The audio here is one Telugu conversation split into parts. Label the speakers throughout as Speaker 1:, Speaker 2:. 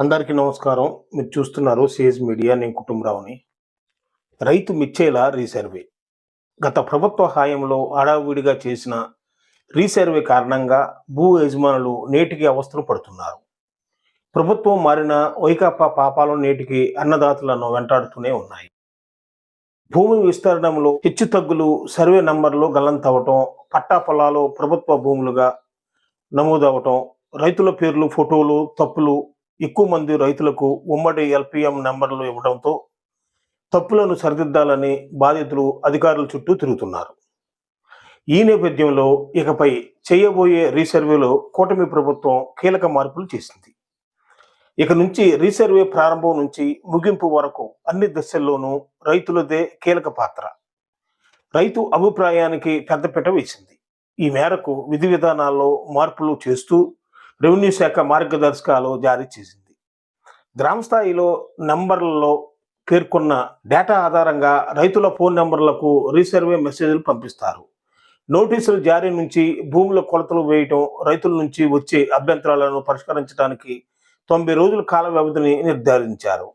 Speaker 1: అందరికీ నమస్కారం. మీరు చూస్తున్నారు సిఎస్ మీడియా నేను కుటుంబరావుని. రైతు మిచ్చేల రీసర్వే. గత ప్రభుత్వ హాయంలో ఆడావిడిగా చేసిన రీసర్వే కారణంగా భూ యజమానులు నేటికి అవస్థలు పడుతున్నారు. ప్రభుత్వం మారిన వైకాపా పాపాలు నేటికి అన్నదాతలను వెంటాడుతూనే ఉన్నాయి. భూమి విస్తరణలో హెచ్చు తగ్గులు సర్వే నంబర్లు గల్లంతవటం పట్టా పొలాలు ప్రభుత్వ భూములుగా నమోదవటం రైతుల పేర్లు ఫోటోలు తప్పులు ఎక్కువ మంది రైతులకు ఉమ్మడి ఎల్పిఎం నెంబర్లు ఇవ్వడంతో తప్పులను సరిదిద్దాలని బాధితులు అధికారుల చుట్టూ తిరుగుతున్నారు. ఈ నేపథ్యంలో ఇకపై చేయబోయే రీసర్వేలో కూటమి ప్రభుత్వం కీలక మార్పులు చేసింది. ఇక నుంచి రీసర్వే ప్రారంభం నుంచి ముగింపు వరకు అన్ని దశల్లోనూ రైతులదే కీలక పాత్ర. రైతు అభిప్రాయానికి పెద్దపీట వేసింది. ఈ మేరకు విధి విధానాల్లో మార్పులు చేస్తూ రెవెన్యూ శాఖ మార్గదర్శకాలు జారీ చేసింది. గ్రామ స్థాయిలో నంబర్లలో పేర్కొన్న డేటా ఆధారంగా రైతుల ఫోన్ నెంబర్లకు రీసర్వే మెసేజ్లు పంపిస్తారు. నోటీసులు జారీ నుంచి భూముల కొలతలు వేయటం రైతుల నుంచి వచ్చే అభ్యంతరాలను పరిష్కరించడానికి తొంభై రోజుల కాల వ్యవధిని నిర్ధారించారు.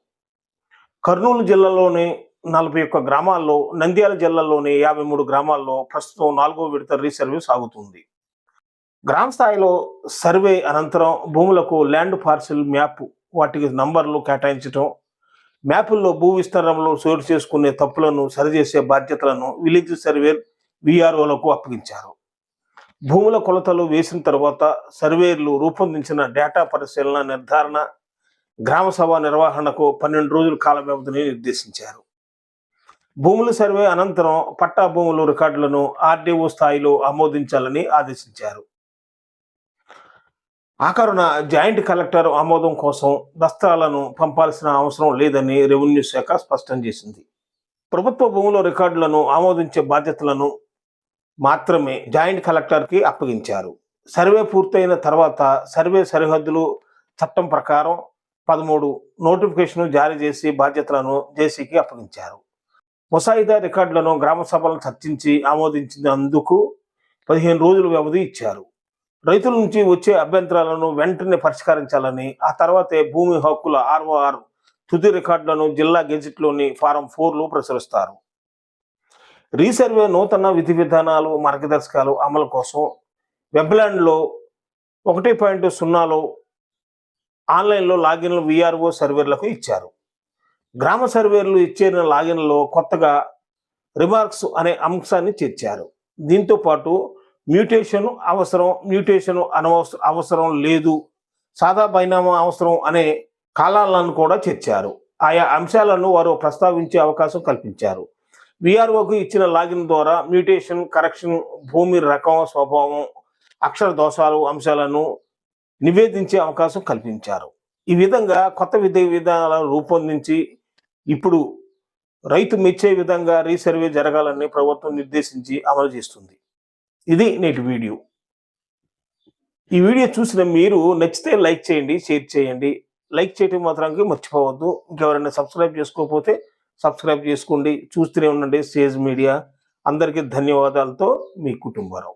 Speaker 1: కర్నూలు జిల్లాలోని నలభై ఒక్క గ్రామాల్లో నంద్యాల జిల్లాలోని యాభై మూడు గ్రామాల్లో ప్రస్తుతం నాలుగో విడత రీసర్వే సాగుతుంది. గ్రామ స్థాయిలో సర్వే అనంతరం భూములకు ల్యాండ్ పార్సిల్ మ్యాప్ వాటికి నంబర్లు కేటాయించడం మ్యాపుల్లో భూ విస్తరణలో చోటు చేసుకునే తప్పులను సరిచేసే బాధ్యతలను విలేజ్ సర్వేర్ విఆర్ఓలకు అప్పగించారు. భూముల కొలతలు వేసిన తర్వాత సర్వేర్లు రూపొందించిన డేటా పరిశీలన నిర్ధారణ గ్రామ సభ నిర్వహణకు పన్నెండు రోజుల కాల వ్యవధిని నిర్దేశించారు. భూముల సర్వే అనంతరం పట్టా భూముల రికార్డులను ఆర్డీఓ స్థాయిలో ఆమోదించాలని ఆదేశించారు. ఆఖరున జాయింట్ కలెక్టర్ ఆమోదం కోసం దస్తాలను పంపాల్సిన అవసరం లేదని రెవెన్యూ శాఖ స్పష్టం చేసింది. ప్రభుత్వ భూముల రికార్డులను ఆమోదించే బాధ్యతలను మాత్రమే జాయింట్ కలెక్టర్కి అప్పగించారు. సర్వే పూర్తయిన తర్వాత సర్వే సరిహద్దులు చట్టం ప్రకారం పదమూడు నోటిఫికేషన్ జారీ చేసి బాధ్యతలను జేసీకి అప్పగించారు. ముసాయిదా రికార్డులను గ్రామ సభలను చర్చించి ఆమోదించినందుకు పదిహేను రోజుల వ్యవధి ఇచ్చారు. రైతుల నుంచి వచ్చే అభ్యంతరాలను వెంటనే పరిష్కరించాలని ఆ తర్వాతే భూమి హక్కుల ఆర్ఓఆర్ తుది రికార్డులను జిల్లా గెజిట్లోని ఫారం ఫోర్లో ప్రచురిస్తారు. రీసర్వే నూతన విధి విధానాలు మార్గదర్శకాలు అమలు కోసం వెబ్లాండ్లో ఒకటి పాయింట్ సున్నాలో ఆన్లైన్లో లాగిన్లు విఆర్ఓ సర్వేర్లకు ఇచ్చారు. గ్రామ సర్వేర్లు ఇచ్చిన లాగిన్లో కొత్తగా రిమార్క్స్ అనే అంశాన్ని చేర్చారు. దీంతో పాటు మ్యూటేషన్ అవసరం మ్యూటేషన్ అనవసరం అవసరం లేదు. సాదా పరిణామం అవసరం అనే కాలాలను కూడా చేర్చారు. ఆయా అంశాలను వారు ప్రస్తావించే అవకాశం కల్పించారు. విఆర్ఓకు ఇచ్చిన లాగిన్ ద్వారా మ్యూటేషన్ కరెక్షన్ భూమి రకం స్వభావం అక్షర దోషాలు అంశాలను నివేదించే అవకాశం కల్పించారు. ఈ విధంగా కొత్త విధి విధానాలను రూపొందించి ఇప్పుడు రైతు మెచ్చే విధంగా రీసర్వే జరగాలని ప్రభుత్వం నిర్దేశించి అమలు చేస్తుంది. ఇది నేటి వీడియో. ఈ వీడియో చూసిన మీరు నచ్చితే లైక్ చేయండి షేర్ చేయండి. లైక్ చేయటం మాత్రానికి మర్చిపోవద్దు. ఇంకెవరైనా సబ్స్క్రైబ్ చేసుకోకపోతే సబ్స్క్రైబ్ చేసుకోండి. చూస్తూనే ఉండండి సేజ్ మీడియా. అందరికీ ధన్యవాదాలతో మీ కుటుంబరావు.